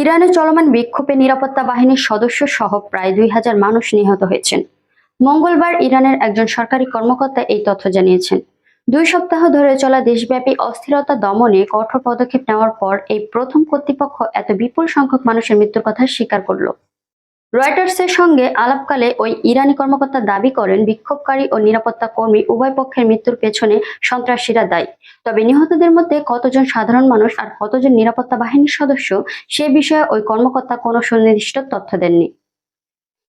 ইরানে চলমান বিক্ষোভে নিরাপত্তা বাহিনীর সদস্য সহ প্রায় দুই হাজার মানুষ নিহত হয়েছেন। মঙ্গলবার ইরানের একজন সরকারি কর্মকর্তা এই তথ্য জানিয়েছেন। দুই সপ্তাহ ধরে চলা দেশব্যাপী অস্থিরতা দমনে কঠোর পদক্ষেপ নেওয়ার পর এই প্রথম কর্তৃপক্ষ এত বিপুল সংখ্যক মানুষের মৃত্যুর কথা স্বীকার করল। রয়টার্সের সঙ্গে আলাপকালে ওই ইরানি কর্মকর্তা দাবি করেন, বিক্ষোভকারী ও নিরাপত্তা কর্মী উভয় পক্ষের মৃত্যুর পেছনে সন্ত্রাসীরা দায়ী। তবে নিহতদের মধ্যে কতজন সাধারণ মানুষ আর কতজন নিরাপত্তা বাহিনীর সদস্য, সে বিষয়ে ওই কর্মকর্তা কোনো সুনির্দিষ্ট তথ্য দেননি।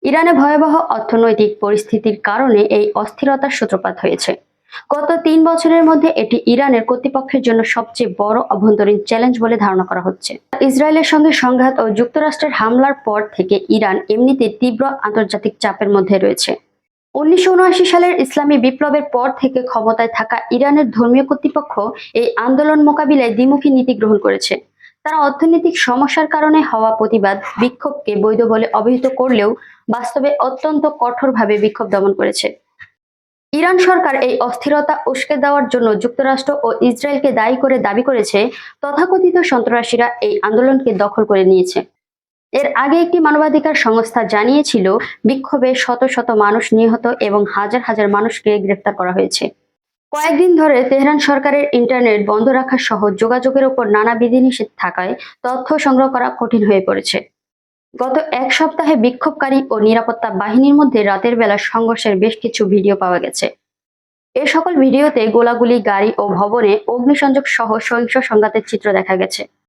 ইরানে ভয়াবহ অর্থনৈতিক পরিস্থিতির কারণে এই অস্থিরতার সূত্রপাত হয়েছে। গত তিন বছরের মধ্যে এটি ইরানের কর্তৃপক্ষের জন্য সবচেয়ে বড় অভ্যন্তরীণ চ্যালেঞ্জ বলে ধারণা করা হচ্ছে। ইসরায়েলের সঙ্গে সংঘাত ও যুক্তরাষ্ট্রের হামলার পর থেকে ইরান এমনিতে তীব্র আন্তর্জাতিক চাপের মধ্যে রয়েছে। উনিশশো উনআশি সালের ইসলামী বিপ্লবের পর থেকে ক্ষমতায় থাকা ইরানের ধর্মীয় কর্তৃপক্ষ এই আন্দোলন মোকাবিলায় দ্বিমুখী নীতি গ্রহণ করেছে। তারা অর্থনৈতিক সমস্যার কারণে হওয়া প্রতিবাদ বিক্ষোভকে বৈধ বলে অভিহিত করলেও বাস্তবে অত্যন্ত কঠোরভাবে বিক্ষোভ দমন করেছে। ইরান সরকার এই অস্থিরতা উস্কে দেওয়ার জন্য যুক্তরাষ্ট্র ও ইসরায়েলকে দায়ী করে দাবি করেছে, তথাকথিত সন্ত্রাসীরা এই আন্দোলনকে দখল করে নিয়েছে। এর আগে একটি মানবাধিকার সংস্থা জানিয়েছিল, বিক্ষোভে শত শত মানুষ নিহত এবং হাজার হাজার মানুষকে গ্রেফতার করা হয়েছে। কয়েকদিন ধরে তেহরান সরকারের ইন্টারনেট বন্ধ রাখা সহ যোগাযোগের উপর নানা বিধিনিষেধ থাকায় তথ্য সংগ্রহ করা কঠিন হয়ে পড়েছে। গত এক সপ্তাহে বিক্ষোভকারী ও নিরাপত্তা বাহিনীর মধ্যে রাতের বেলা সংঘর্ষের বেশ কিছু ভিডিও পাওয়া গেছে। এ সকল ভিডিওতে গোলাগুলি, গাড়ি ও ভবনে অগ্নিসংযোগ সহ সহিংস সংঘাতের চিত্র দেখা গেছে।